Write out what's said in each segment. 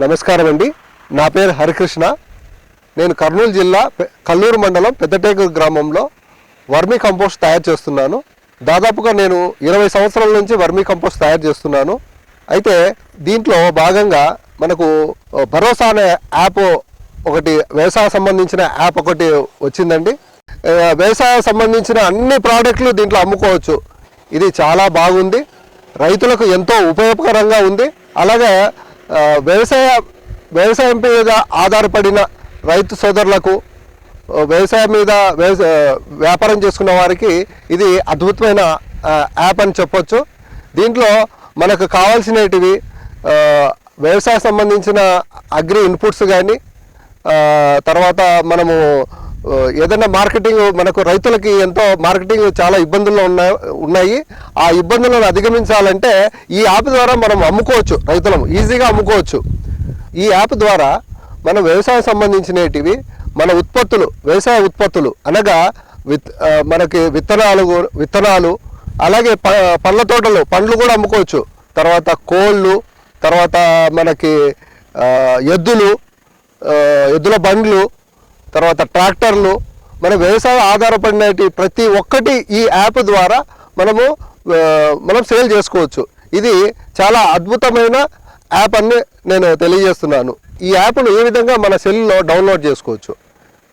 నమస్కారం అండి నా పేరు హరికృష్ణ. నేను కర్నూలు జిల్లా పె- కల్లూరు మండలం పెద్దటేకు గ్రామంలో వర్మీ కంపోస్ట్ తయారు చేస్తున్నాను. దాదాపుగా నేను ఇరవై సంవత్సరాల నుంచి వర్మీ కంపోస్ట్ తయారు చేస్తున్నాను. అయితే దీంట్లో భాగంగా మనకు భరోసా అనే యాప్ ఒకటి వ్యవసాయ సంబంధించిన యాప్ ఒకటి వచ్చిందండి. వ్యవసాయ సంబంధించిన అన్ని ప్రోడక్ట్లు దీంట్లో అమ్ముకోవచ్చు. ఇది చాలా బాగుంది. రైతులకు ఎంతో ఉపయోగకరంగా ఉంది. అలాగే వ్యవసాయ వ్యవసాయం మీద ఆధారపడిన రైతు సోదరులకు వ్యవసాయం మీద వ్యాపారం చేసుకున్న వారికి ఇది అద్భుతమైన యాప్ అని చెప్పొచ్చు. దీంట్లో మనకు కావాల్సినటివి వ్యవసాయ సంబంధించిన అగ్రి ఇన్పుట్స్ కానీ తర్వాత మనము ఏదైనా మార్కెటింగ్ మనకు రైతులకి ఎంతో మార్కెటింగ్ చాలా ఇబ్బందుల్లో ఉన్న ఉన్నాయి. ఆ ఇబ్బందులను అధిగమించాలంటే ఈ యాప్ ద్వారా మనం అమ్ముకోవచ్చు రైతులం ఈజీగా అమ్ముకోవచ్చు. ఈ యాప్ ద్వారా మన వ్యవసాయం సంబంధించినటివి మన ఉత్పత్తులు వ్యవసాయ ఉత్పత్తులు అనగా విత్ మనకి విత్తనాలు విత్తనాలు అలాగే ప పండ్ల తోటలు పండ్లు కూడా అమ్ముకోవచ్చు. తర్వాత కోళ్ళు తర్వాత మనకి ఎద్దులు ఎద్దుల బండ్లు తర్వాత ట్రాక్టర్లు మన వ్యవసాయ ఆధారపడినటి ప్రతి ఒక్కటి ఈ యాప్ ద్వారా మనము మనం సేల్ చేసుకోవచ్చు. ఇది చాలా అద్భుతమైన యాప్ అని నేను తెలియజేస్తున్నాను. ఈ యాప్ను ఏ విధంగా మన సెల్లో డౌన్లోడ్ చేసుకోవచ్చు?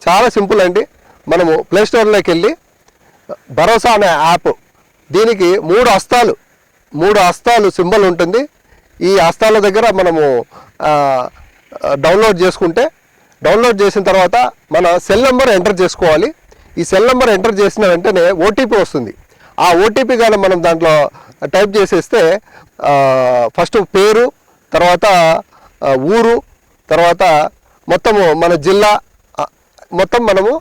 చాలా సింపుల్ అండి. మనము ప్లేస్టోర్లోకి వెళ్ళి భరోసా అనే యాప్ దీనికి మూడు హస్తాలు మూడు హస్తాలు సింబల్ ఉంటుంది. ఈ హస్తాల దగ్గర మనము డౌన్లోడ్ చేసుకుంటే డౌన్లోడ్ చేసిన తర్వాత మన సెల్ నెంబర్ ఎంటర్ చేసుకోవాలి. ఈ సెల్ నెంబర్ ఎంటర్ చేసిన వెంటనే ఓటీపీ వస్తుంది. ఆ ఓటీపీ కానీ మనం దాంట్లో టైప్ చేసేస్తే ఫస్ట్ పేరు తర్వాత ఊరు తర్వాత మొత్తము మన జిల్లా మొత్తం మనము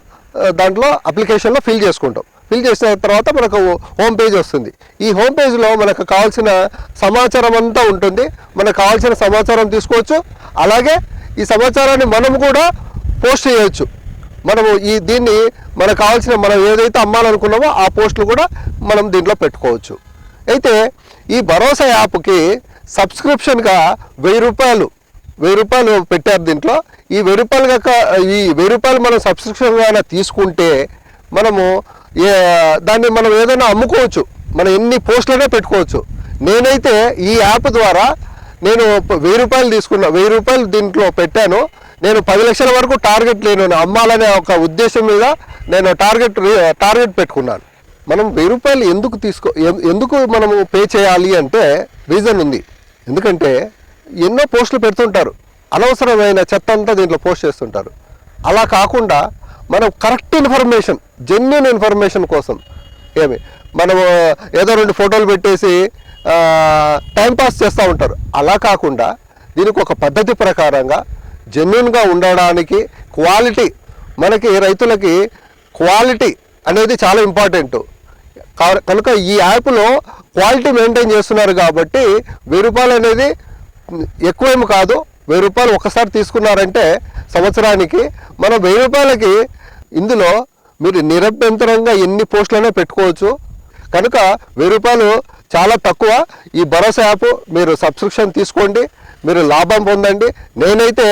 దాంట్లో అప్లికేషన్లో ఫిల్ చేసుకుంటాం. ఫిల్ చేసిన తర్వాత మనకు హోమ్ పేజ్ వస్తుంది. ఈ హోమ్ పేజ్లో మనకు కావాల్సిన సమాచారం అంతా ఉంటుంది. మనకు కావాల్సిన సమాచారం తీసుకోవచ్చు. అలాగే ఈ సమాచారాన్ని మనం కూడా పోస్ట్ చేయొచ్చు. మనము ఈ దీన్ని మనకు కావాల్సిన మనం ఏదైతే అమ్మాలనుకున్నామో ఆ పోస్టులు కూడా మనం దీంట్లో పెట్టుకోవచ్చు. అయితే ఈ భరోసా యాప్కి సబ్స్క్రిప్షన్గా వెయ్యి రూపాయలు వెయ్యి రూపాయలు పెట్టారు దీంట్లో. ఈ వెయ్యి రూపాయలు కాక ఈ వెయ్యి రూపాయలు మనం సబ్స్క్రిప్షన్గా తీసుకుంటే మనము ఏ దాన్ని మనం ఏదైనా అమ్ముకోవచ్చు. మనం ఎన్ని పోస్టులైనా పెట్టుకోవచ్చు. నేనైతే ఈ యాప్ ద్వారా నేను వెయ్యి రూపాయలు తీసుకున్నా వెయ్యి రూపాయలు దీంట్లో పెట్టాను. నేను పది లక్షల వరకు టార్గెట్ లేను. అమ్మాలనే ఒక ఉద్దేశం మీద నేను టార్గెట్ టార్గెట్ పెట్టుకున్నాను. మనం వెయ్యి రూపాయలు ఎందుకు తీసుకో ఎందుకు మనము పే చేయాలి అంటే రీజన్ ఉంది. ఎందుకంటే ఎన్నో పోస్టులు పెడుతుంటారు. అనవసరమైన చెత్త అంతా దీంట్లో పోస్ట్ చేస్తుంటారు. అలా కాకుండా మనం కరెక్ట్ ఇన్ఫర్మేషన్ జెన్యున్ ఇన్ఫర్మేషన్ కోసం ఏమి మనము ఏదో రెండు ఫోటోలు పెట్టేసి టైంపాస్ చేస్తూ ఉంటారు. అలా కాకుండా దీనికి ఒక పద్ధతి ప్రకారంగా జెన్యున్గా ఉండడానికి క్వాలిటీ మనకి రైతులకి క్వాలిటీ అనేది చాలా ఇంపార్టెంట్. కా- కనుక ఈ యాప్లో క్వాలిటీ మెయింటైన్ చేస్తున్నారు కాబట్టి వెయ్యి రూపాయలు అనేది ఎక్కువేమి కాదు. వెయ్యి రూపాయలు ఒకసారి తీసుకున్నారంటే సంవత్సరానికి మనం వెయ్యి రూపాయలకి ఇందులో మీరు నిరభ్యంతరంగా ఎన్ని పోస్టులనే పెట్టుకోవచ్చు. కనుక వెయ్యి రూపాయలు చాలా తక్కువ. ఈ భరోసా యాప్ మీరు సబ్స్క్రిప్షన్ తీసుకోండి మీరు లాభం పొందండి. నేనైతే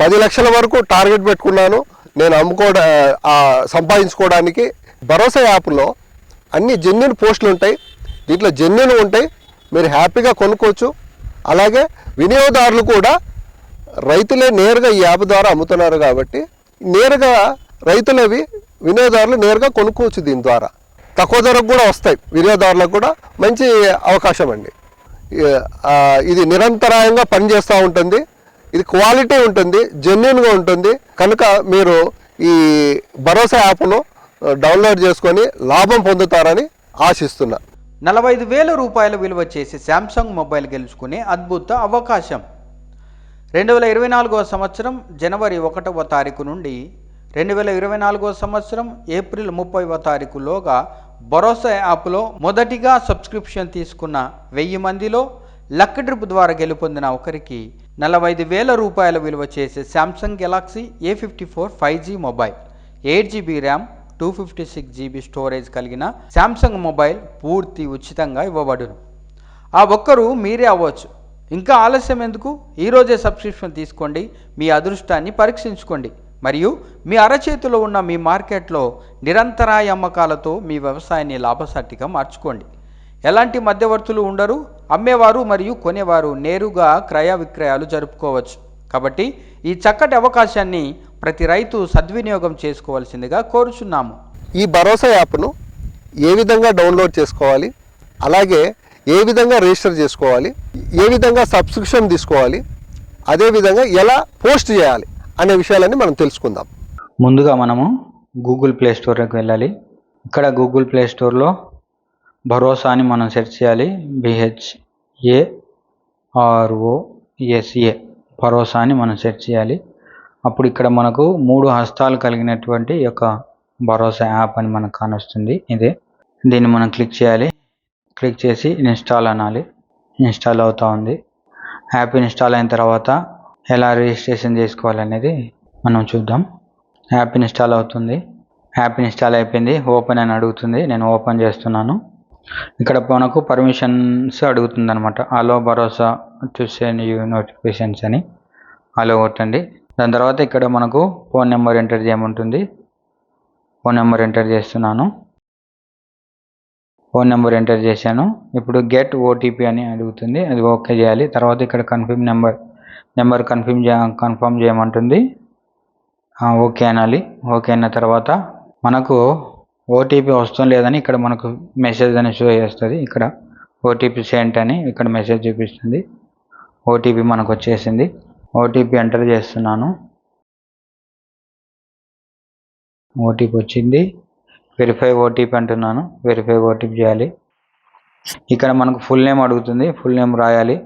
పది లక్షల వరకు టార్గెట్ పెట్టుకున్నాను. నేను అమ్ముకోవడా సంపాదించుకోవడానికి భరోసా యాప్లో అన్ని జెన్యున్ పోస్టులు ఉంటాయి. దీంట్లో జెన్యున్ ఉంటాయి. మీరు హ్యాపీగా కొనుక్కోవచ్చు. అలాగే వినియోగదారులు కూడా రైతులే నేరుగా ఈ యాప్ ద్వారా అమ్ముతున్నారు కాబట్టి నేరుగా రైతులవి వినియోగదారులు నేరుగా కొనుక్కోవచ్చు దీని ద్వారా. తక్కువ ధరకు కూడా వస్తాయి. వినియోగదారులకు కూడా మంచి అవకాశం అండి. ఇది నిరంతరాయంగా పనిచేస్తూ ఉంటుంది. ఇది క్వాలిటీ ఉంటుంది జెన్యున్గా ఉంటుంది. కనుక మీరు ఈ భరోసా యాప్ను డౌన్లోడ్ చేసుకొని లాభం పొందుతారని ఆశిస్తున్నా. నలభై ఐదు వేల రూపాయల విలువ చేసి శాంసంగ్ మొబైల్ గెలుచుకునే అద్భుత అవకాశం. రెండు వేల ఇరవై నాలుగవ సంవత్సరం జనవరి ఒకటవ తారీఖు నుండి రెండు వేల ఇరవై నాలుగో సంవత్సరం ఏప్రిల్ ముప్పైవ తారీఖులోగా భరోసా యాప్లో మొదటిగా సబ్స్క్రిప్షన్ తీసుకున్న వెయ్యి మందిలో లక్ డ్రిప్ ద్వారా గెలుపొందిన ఒకరికి నలభై ఐదు వేల రూపాయల విలువ చేసే Samsung Galaxy A fifty four five G mobile eight GB RAM two fifty six GB storage కలిగిన శాంసంగ్ మొబైల్ పూర్తి ఉచితంగా ఇవ్వబడును. ఆ ఒక్కరు మీరే అవ్వచ్చు. ఇంకా ఆలస్యం ఎందుకు? ఈరోజే సబ్స్క్రిప్షన్ తీసుకోండి మీ అదృష్టాన్ని పరీక్షించుకోండి. మరియు మీ అరచేతిలో ఉన్న మీ మార్కెట్లో నిరంతరాయ అమ్మకాలతో మీ వ్యవసాయాన్ని లాభసాటిగా మార్చుకోండి. ఎలాంటి మధ్యవర్తులు ఉండరు. అమ్మేవారు మరియు కొనేవారు నేరుగా క్రయ విక్రయాలు జరుపుకోవచ్చు. కాబట్టి ఈ చక్కటి అవకాశాన్ని ప్రతి రైతు సద్వినియోగం చేసుకోవాల్సిందిగా కోరుచున్నాము. ఈ భరోసా యాప్ను ఏ విధంగా డౌన్లోడ్ చేసుకోవాలి? అలాగే ఏ విధంగా రిజిస్టర్ చేసుకోవాలి? ఏ విధంగా సబ్స్క్రిప్షన్ తీసుకోవాలి? అదేవిధంగా ఎలా పోస్ట్ చేయాలి? అనే విషయాలన్నీ మనం తెలుసుకుందాం. ముందుగా మనము గూగుల్ ప్లే స్టోర్కి వెళ్ళాలి. ఇక్కడ గూగుల్ ప్లే స్టోర్లో భరోసా అని మనం సెర్చ్ చేయాలి. బిహెచ్ఏ ఆర్ఓఎస్ఏ భరోసా అని మనం సెర్చ్ చేయాలి. అప్పుడు ఇక్కడ మనకు మూడు హస్తాలు కలిగినటువంటి ఒక యొక్క భరోసా యాప్ అని మనకు కానొస్తుంది. ఇదే. దీన్ని మనం క్లిక్ చేయాలి. క్లిక్ చేసి ఇన్స్టాల్ అనాలి. ఇన్స్టాల్ అవుతూ ఉంది. యాప్ ఇన్స్టాల్ అయిన తర్వాత ఎలా రిజిస్ట్రేషన్ చేసుకోవాలనేది మనం చూద్దాం. యాప్ ఇన్స్టాల్ అవుతుంది. యాప్ ఇన్స్టాల్ అయిపోయింది. ఓపెన్ అని అడుగుతుంది. నేను ఓపెన్ చేస్తున్నాను. ఇక్కడ మనకు పర్మిషన్స్ అడుగుతుంది అనమాట అలో భరోసా టు సెండ్ యూ నోటిఫికేషన్స్ అని. అలో కొట్టండి. దాని తర్వాత ఇక్కడ మనకు ఫోన్ నెంబర్ ఎంటర్ చేయమంటుంది. ఫోన్ నెంబర్ ఎంటర్ చేస్తున్నాను. ఫోన్ నెంబర్ ఎంటర్ చేశాను. ఇప్పుడు గెట్ ఓటీపీ అని అడుగుతుంది. అది ఓకే చేయాలి. తర్వాత ఇక్కడ కన్ఫర్మ్ నెంబర్ నెంబర్ కన్ఫర్మ్ చే కన్ఫర్మ్ చేయమంటుంది. ఓకే అనాలి. ఓకే అన్న తర్వాత మనకు ఓటీపీ వస్తుంది లేదని ఇక్కడ మనకు మెసేజ్ అని షో చేస్తుంది. ఇక్కడ ఓటీపీ సెంట్ అని ఇక్కడ మెసేజ్ చూపిస్తుంది. ఓటీపీ మనకు వచ్చేసింది. ఓటీపీ ఎంటర్ చేస్తున్నాను. ఓటీపీ వచ్చింది. వెరిఫై ఓటీపీ అంటున్నాను. వెరిఫై ఓటీపీ చేయాలి. ఇక్కడ మనకు ఫుల్ నేమ్ అడుగుతుంది. ఫుల్ నేమ్ రాయాలి.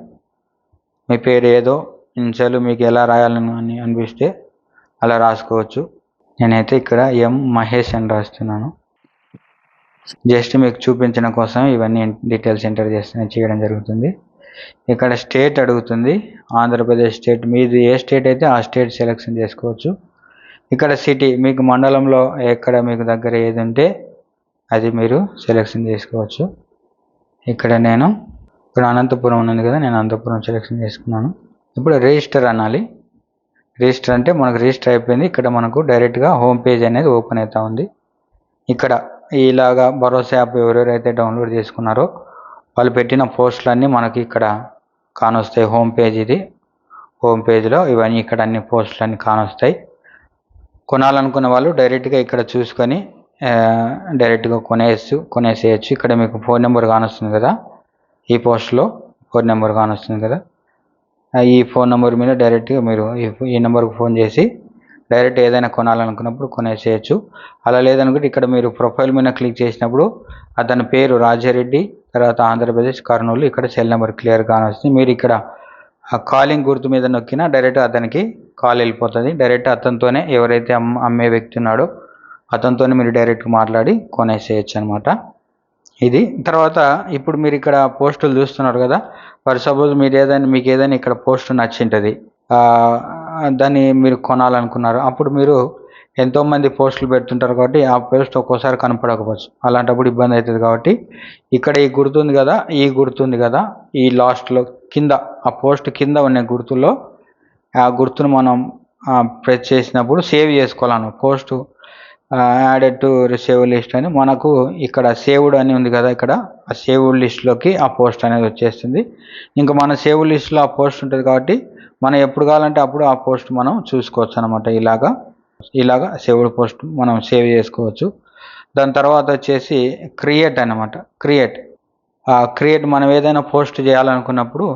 మీ పేరు ఏదో ఇన్షియల్ మీకు ఎలా రాయాలని అని అనిపిస్తే అలా రాసుకోవచ్చు. నేనైతే ఇక్కడ ఎం మహేష్ అని రాస్తున్నాను. జస్ట్ మీకు చూపించడం కోసం ఇవన్నీ డీటెయిల్స్ ఎంటర్ చేస్తే చేయడం జరుగుతుంది. ఇక్కడ స్టేట్ అడుగుతుంది. ఆంధ్రప్రదేశ్ స్టేట్ మీది ఏ స్టేట్ అయితే ఆ స్టేట్ సెలెక్షన్ చేసుకోవచ్చు. ఇక్కడ సిటీ మీకు మండలంలో ఎక్కడ మీకు దగ్గర ఏది ఉంటే అది మీరు సెలెక్షన్ చేసుకోవచ్చు. ఇక్కడ నేను ఇక్కడ అనంతపురం ఉన్నది కదా నేను అనంతపురం సెలెక్షన్ చేసుకున్నాను. ఇప్పుడు రిజిస్టర్ అనాలి. రిజిస్టర్ అంటే మనకు రిజిస్టర్ అయిపోయింది. ఇక్కడ మనకు డైరెక్ట్గా హోమ్ పేజ్ అనేది ఓపెన్ అవుతా ఉంది. ఇక్కడ ఇలాగా భరోసా యాప్ ఎవరెవరైతే డౌన్లోడ్ చేసుకున్నారో వాళ్ళు పెట్టిన పోస్టులన్నీ మనకి ఇక్కడ కానొస్తాయి. హోమ్ పేజ్ ఇది. హోమ్ పేజ్లో ఇవన్నీ ఇక్కడ అన్ని పోస్టులన్నీ కానొస్తాయి. కొనాలనుకున్న వాళ్ళు డైరెక్ట్గా ఇక్కడ చూసుకొని డైరెక్ట్గా కొనేయచ్చు కొనేసేయచ్చు. ఇక్కడ మీకు ఫోన్ నెంబర్ కానొస్తుంది కదా. ఈ పోస్ట్లో ఫోన్ నెంబర్ కానొస్తుంది కదా. ఈ ఫోన్ నెంబర్ మీద డైరెక్ట్గా మీరు ఈ ఈ నెంబర్కి ఫోన్ చేసి డైరెక్ట్ ఏదైనా కొనాలనుకున్నప్పుడు కొనేసేయచ్చు. అలా లేదనుకుంటే ఇక్కడ మీరు ప్రొఫైల్ మీద క్లిక్ చేసినప్పుడు అతని పేరు రాజారెడ్డి తర్వాత ఆంధ్రప్రదేశ్ కర్నూలు ఇక్కడ సెల్ నెంబర్ క్లియర్గా వస్తుంది మీరు ఇక్కడ ఆ కాలింగ్ గుర్తు మీద నొక్కినా డైరెక్ట్ అతనికి కాల్ వెళ్ళిపోతుంది. డైరెక్ట్ అతనితోనే ఎవరైతే అమ్మే వ్యక్తి ఉన్నాడో అతనితోనే మీరు డైరెక్ట్ మాట్లాడి కొనేసేయచ్చు అనమాట ఇది తర్వాత ఇప్పుడు మీరు ఇక్కడ పోస్టులు చూస్తున్నారు కదా ఫర్ సపోజ్ మీరు ఏదైనా మీకు ఏదైనా ఇక్కడ పోస్ట్ నచ్చింటుంది దాన్ని మీరు కొనాలనుకున్నారు అప్పుడు మీరు ఎంతోమంది పోస్టులు పెడుతుంటారు కాబట్టి ఆ పోస్ట్ ఒక్కోసారి కనపడకపోవచ్చు. అలాంటప్పుడు ఇబ్బంది అవుతుంది కాబట్టి ఇక్కడ ఈ గుర్తుంది కదా ఈ గుర్తుంది కదా ఈ లాస్ట్లో కింద ఆ పోస్ట్ కింద ఉన్న గుర్తుల్లో ఆ గుర్తును మనం ప్రెస్ చేసినప్పుడు save చేసుకోవాలను post added to save list అని. మనకు ఇక్కడ సేవ్డ్ అని ఉంది కదా ఇక్కడ. ఆ సేవ్డ్ లిస్ట్లోకి ఆ పోస్ట్ అనేది వచ్చేస్తుంది. ఇంకా మన సేవ్ లిస్ట్లో ఆ పోస్ట్ ఉంటుంది కాబట్టి మనం ఎప్పుడు కావాలంటే అప్పుడు ఆ పోస్ట్ మనం చూసుకోవచ్చు అనమాట ఇలాగా. ఇలాగా సేవ్డ్ పోస్ట్ మనం సేవ్ చేసుకోవచ్చు. దాని తర్వాత వచ్చేసి క్రియేట్ అనమాట క్రియేట్ క్రియేట్ మనం ఏదైనా పోస్ట్ చేయాలనుకున్నప్పుడు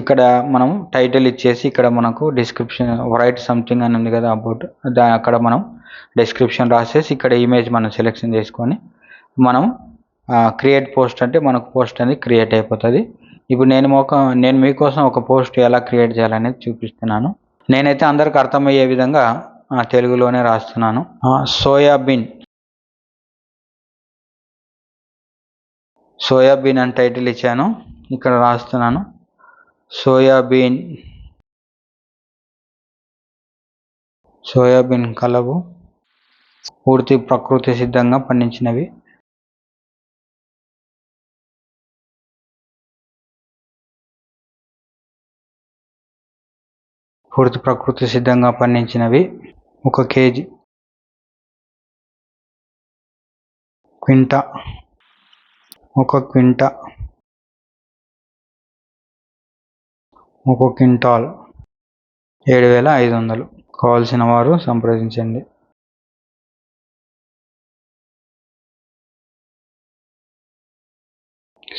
ఇక్కడ మనం టైటిల్ ఇచ్చేసి ఇక్కడ మనకు డిస్క్రిప్షన్ రైట్ సంథింగ్ అని ఉంది కదా అబౌట్ దా అక్కడ మనం డిస్క్రిప్షన్ రాసేసి ఇక్కడ ఇమేజ్ మనం సెలెక్షన్ చేసుకొని మనం క్రియేట్ పోస్ట్ అంటే మనకు పోస్ట్ అనేది క్రియేట్ అయిపోతుంది. ఇప్పుడు నేను ఒక నేను మీకోసం ఒక పోస్ట్ ఎలా క్రియేట్ చేయాలనేది చూపిస్తున్నాను. నేనైతే అందరికి అర్థమయ్యే విధంగా తెలుగులోనే రాస్తున్నాను. సోయాబీన్. సోయాబీన్ అని టైటిల్ ఇచ్చాను. ఇక్కడ రాస్తున్నాను. సోయాబీన్ సోయాబీన్ కలవు పూర్తి ప్రకృతి సిద్ధంగా పండించినవి. పూర్తి ప్రకృతి సిద్ధంగా పండించినవి. ఒక కేజీ క్వింటా ఒక క్వింటా ఒక క్వింటాల్. ఏడు వేల ఐదు వందలు. కావాల్సిన వారు సంప్రదించండి.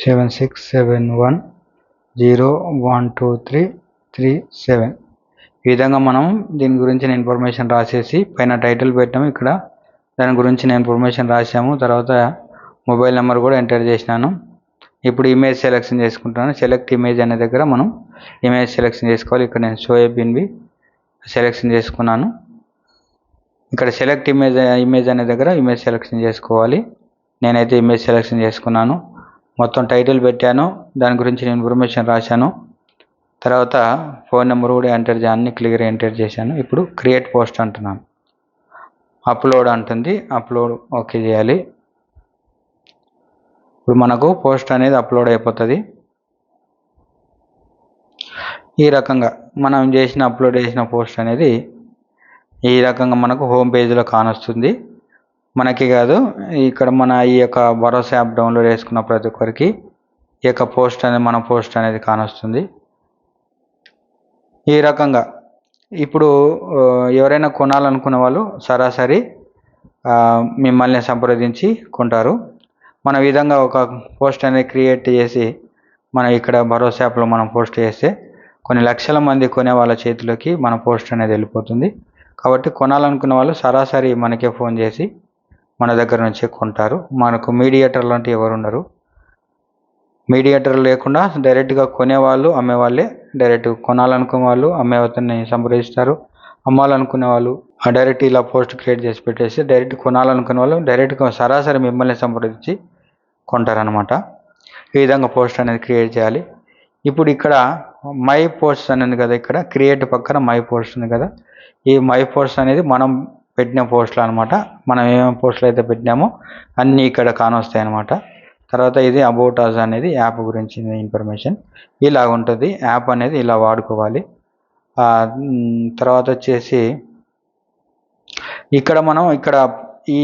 Seven six seven one zero one two three three seven. ఈ విధంగా మనం దీని గురించిన ఇన్ఫర్మేషన్ రాసేసి పైన టైటిల్ పెట్టాము ఇక్కడ. దాని గురించిన ఇన్ఫర్మేషన్ రాసాము తర్వాత మొబైల్ నెంబర్ కూడా ఎంటర్ చేసినాను. ఇప్పుడు ఇమేజ్ సెలెక్షన్ చేసుకుంటున్నాను. సెలెక్ట్ ఇమేజ్ అనే దగ్గర మనం ఇమేజ్ సెలెక్షన్ చేసుకోవాలి. ఇక్కడ నేను సోయాబీన్వి సెలెక్షన్ చేసుకున్నాను. ఇక్కడ సెలెక్ట్ ఇమేజ్ ఇమేజ్ అనే దగ్గర ఇమేజ్ సెలెక్షన్ చేసుకోవాలి. నేనైతే ఇమేజ్ సెలెక్షన్ చేసుకున్నాను. మొత్తం టైటిల్ పెట్టాను. దాని గురించి నేను ఇన్ఫర్మేషన్ రాశాను. తర్వాత ఫోన్ నెంబర్ కూడా ఎంటర్ చేయాలని క్లియర్ ఎంటర్ చేశాను. ఇప్పుడు క్రియేట్ పోస్ట్ అంటున్నాను. అప్లోడ్ అంటుంది. అప్లోడ్ ఓకే చేయాలి. ఇప్పుడు మనకు పోస్ట్ అనేది అప్లోడ్ అయిపోతుంది. ఈ రకంగా మనం చేసిన అప్లోడ్ చేసిన పోస్ట్ అనేది ఈ రకంగా మనకు హోమ్ పేజ్లో కానొస్తుంది. మనకి కాదు ఇక్కడ మన ఈ యొక్క భరోసా యాప్ డౌన్లోడ్ చేసుకున్న ప్రతి ఒక్కరికి ఈ యొక్క పోస్ట్ అనేది మన పోస్ట్ అనేది కానొస్తుంది. ఈ రకంగా ఇప్పుడు ఎవరైనా కొనాలనుకున్న వాళ్ళు సరాసరి మిమ్మల్ని సంప్రదించి కొంటారు. మన ఈ విధంగా ఒక పోస్ట్ అనేది క్రియేట్ చేసి మనం ఇక్కడ భరోసా యాప్లో మనం పోస్ట్ చేస్తే కొన్ని లక్షల మంది కొనే వాళ్ళ చేతిలోకి మన పోస్ట్ అనేది వెళ్ళిపోతుంది. కాబట్టి కొనాలనుకున్న వాళ్ళు సరాసరి మనకే ఫోన్ చేసి మన దగ్గర నుంచి కొంటారు. మనకు మీడియేటర్ లాంటి ఎవరు ఉండరు. మీడియేటర్ లేకుండా డైరెక్ట్గా కొనేవాళ్ళు అమ్మేవాళ్ళే డైరెక్ట్ కొనాలనుకునే వాళ్ళు అమ్మే అతన్ని సంప్రదిస్తారు. అమ్మాలనుకునే వాళ్ళు ఆ డైరెక్ట్ ఇలా పోస్ట్ క్రియేట్ చేసి పెట్టేసి డైరెక్ట్ కొనాలనుకునే వాళ్ళు డైరెక్ట్గా సరాసరి మిమ్మల్ని సంప్రదించి కొంటారనమాట ఈ విధంగా పోస్ట్ అనేది క్రియేట్ చేయాలి. ఇప్పుడు ఇక్కడ మై పోస్ట్ అనేది కదా ఇక్కడ క్రియేట్ పక్కన మై పోస్ట్ ఉంది కదా. ఈ మై పోస్ట్ అనేది మనం పెట్టిన పోస్టులు అనమాట మనం ఏమేమి పోస్టులు అయితే పెట్టినామో అన్నీ ఇక్కడ కానొస్తాయి అనమాట తర్వాత ఇది అబౌట్ అస్ అనేది యాప్ గురించి ఇన్ఫర్మేషన్ ఇలా ఉంటుంది. యాప్ అనేది ఇలా వాడుకోవాలి. తర్వాత వచ్చేసి ఇక్కడ మనం ఇక్కడ ఈ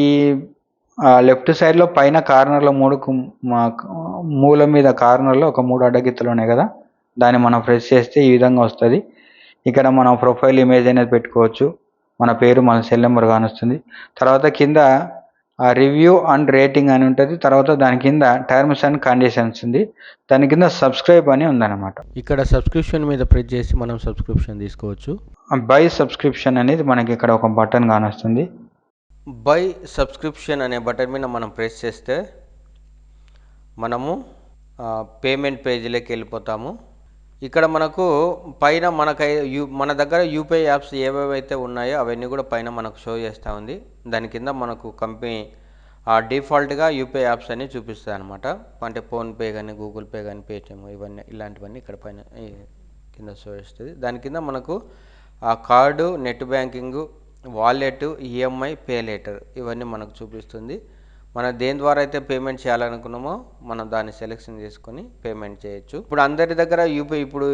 లెఫ్ట్ సైడ్లో పైన కార్నర్లో మూడు మూల మీద కార్నర్లో ఒక మూడు అడ్డగిత్తలు ఉన్నాయి కదా? దాన్ని మనం ప్రెస్ చేస్తే ఈ విధంగా వస్తుంది. ఇక్కడ మనం ప్రొఫైల్ ఇమేజ్ అనేది పెట్టుకోవచ్చు. మన పేరు మన సెల్ నెంబర్ కానొస్తుంది. తర్వాత కింద రివ్యూ అండ్ రేటింగ్ అని ఉంటుంది. తర్వాత దాని కింద టర్మ్స్ అండ్ కండిషన్స్ ఉంది. దాని కింద సబ్స్క్రైబ్ అని ఉందన్నమాట. ఇక్కడ సబ్స్క్రిప్షన్ మీద ప్రెస్ చేసి మనం సబ్స్క్రిప్షన్ తీసుకోవచ్చు. బై సబ్స్క్రిప్షన్ అనేది మనకి ఇక్కడ ఒక బటన్ కానొస్తుంది. బై సబ్స్క్రిప్షన్ అనే బటన్ మీద మనం ప్రెస్ చేస్తే మనము పేమెంట్ పేజీలోకి వెళ్ళిపోతాము. ఇక్కడ మనకు పైన మనకై యూ మన దగ్గర యూపీఐ యాప్స్ ఏవేవైతే ఉన్నాయో అవన్నీ కూడా పైన మనకు షో చేస్తూ ఉంది. దాని కింద మనకు కంపెనీ డిఫాల్ట్గా యూపీఐ యాప్స్ అన్ని చూపిస్తాయి అనమాట అంటే ఫోన్పే కానీ గూగుల్ పే కానీ పేటిఎం ఇవన్నీ ఇలాంటివన్నీ ఇక్కడ పైన కింద షో చేస్తుంది. దాని కింద మనకు ఆ card net banking wallet EMI pay later ఇవన్నీ మనకు చూపిస్తుంది. మనం దేని ద్వారా అయితే పేమెంట్ చేయాలనుకున్నామో మనం దాన్ని సెలెక్షన్ చేసుకొని పేమెంట్ చేయొచ్చు. ఇప్పుడు అందరి దగ్గర యూపీఐ ఇప్పుడు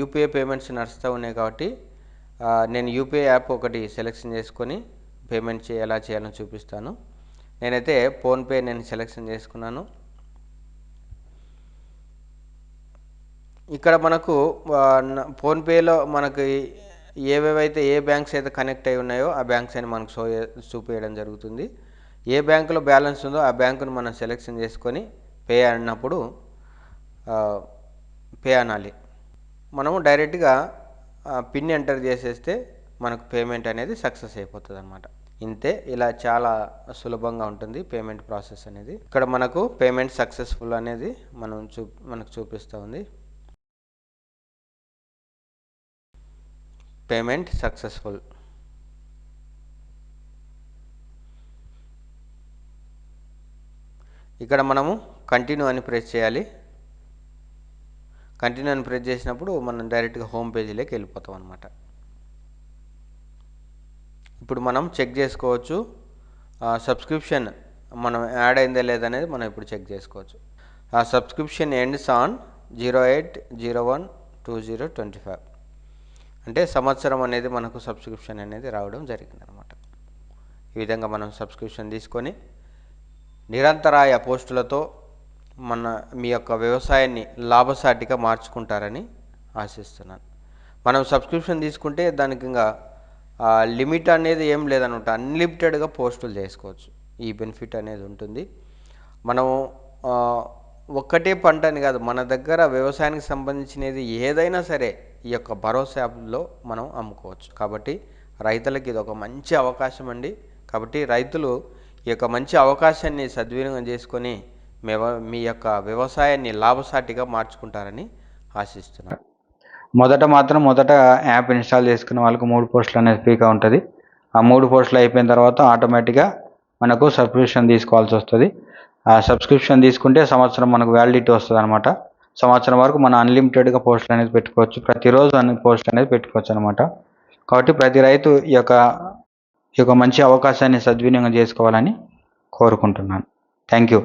యూపీఐ పేమెంట్స్ నడుస్తూ ఉన్నాయి కాబట్టి నేను యూపీఐ యాప్ ఒకటి సెలెక్షన్ చేసుకొని పేమెంట్ చే ఎలా చేయాలో చూపిస్తాను. నేనైతే ఫోన్పే నేను సెలెక్షన్ చేసుకున్నాను. ఇక్కడ మనకు ఫోన్పేలో మనకి ఏవేవైతే ఏ బ్యాంక్స్ అయితే కనెక్ట్ అయి ఉన్నాయో ఆ బ్యాంక్స్ అని మనకు షో చూపించడం జరుగుతుంది. ఏ బ్యాంకులో బ్యాలెన్స్ ఉందో ఆ బ్యాంకును మనం సెలెక్షన్ చేసుకొని పే అన్నప్పుడు పే అనాలి. మనము డైరెక్ట్గా పిన్ ఎంటర్ చేసేస్తే మనకు పేమెంట్ అనేది సక్సెస్ అయిపోతుంది అనమాట ఇంతే ఇలా చాలా సులభంగా ఉంటుంది పేమెంట్ ప్రాసెస్ అనేది. ఇక్కడ మనకు పేమెంట్ సక్సెస్ఫుల్ అనేది మనం చూ మనకు చూపిస్తూ ఉంది. పేమెంట్ సక్సెస్ఫుల్ ఇక్కడ మనము కంటిన్యూ అని ప్రెస్ చేయాలి. కంటిన్యూ అని ప్రెస్ చేసినప్పుడు మనం డైరెక్ట్గా హోమ్ పేజీలోకి వెళ్ళిపోతాం అనమాట ఇప్పుడు మనం చెక్ చేసుకోవచ్చు. సబ్స్క్రిప్షన్ మనం యాడ్ అయిందా లేదనేది మనం ఇప్పుడు చెక్ చేసుకోవచ్చు. ఆ subscription ends on zero eight zero one two zero twenty five అంటే సంవత్సరం అనేది మనకు సబ్స్క్రిప్షన్ అనేది రావడం జరిగింది అనమాట ఈ విధంగా మనం సబ్స్క్రిప్షన్ తీసుకొని నిరంతరాయ పోస్టులతో మన మీ యొక్క వ్యవసాయాన్ని లాభసాటిగా మార్చుకుంటారని ఆశిస్తున్నాను. మనం సబ్స్క్రిప్షన్ తీసుకుంటే దానికి ఇంకా లిమిట్ అనేది ఏం లేదనమాట. అన్లిమిటెడ్గా పోస్టులు చేసుకోవచ్చు. ఈ బెనిఫిట్ అనేది ఉంటుంది. మనం ఒక్కటే పంట అని కాదు మన దగ్గర వ్యవసాయానికి సంబంధించినది ఏదైనా సరే ఈ యొక్క భరోసా యాప్లో మనం అమ్ముకోవచ్చు. కాబట్టి రైతులకి ఇది ఒక మంచి అవకాశం అండి. కాబట్టి రైతులు ఈ యొక్క మంచి అవకాశాన్ని సద్వినియోగం చేసుకొని మెవ మీ యొక్క వ్యవసాయాన్ని లాభసాటిగా మార్చుకుంటారని ఆశిస్తున్నాను మొదట మాత్రం మొదట యాప్ ఇన్స్టాల్ చేసుకున్న వాళ్ళకు మూడు పోస్టులు అనేది ఫ్రీగా ఉంటుంది. ఆ మూడు పోస్టులు అయిపోయిన తర్వాత ఆటోమేటిక్గా మనకు సబ్స్క్రిప్షన్ తీసుకోవాల్సి వస్తుంది. ఆ సబ్స్క్రిప్షన్ తీసుకుంటే సంవత్సరం మనకు వ్యాలిడిటీ వస్తుంది అనమాట సంవత్సరం వరకు మనం అన్లిమిటెడ్గా పోస్టులు అనేది పెట్టుకోవచ్చు. ప్రతిరోజు అన్ని పోస్టులు అనేది పెట్టుకోవచ్చు అనమాట కాబట్టి ప్రతి రైతు ఈ యొక్క ఈ యొక్క మంచి అవకాశాన్ని సద్వినియోగం చేసుకోవాలని కోరుకుంటున్నాను. Thank you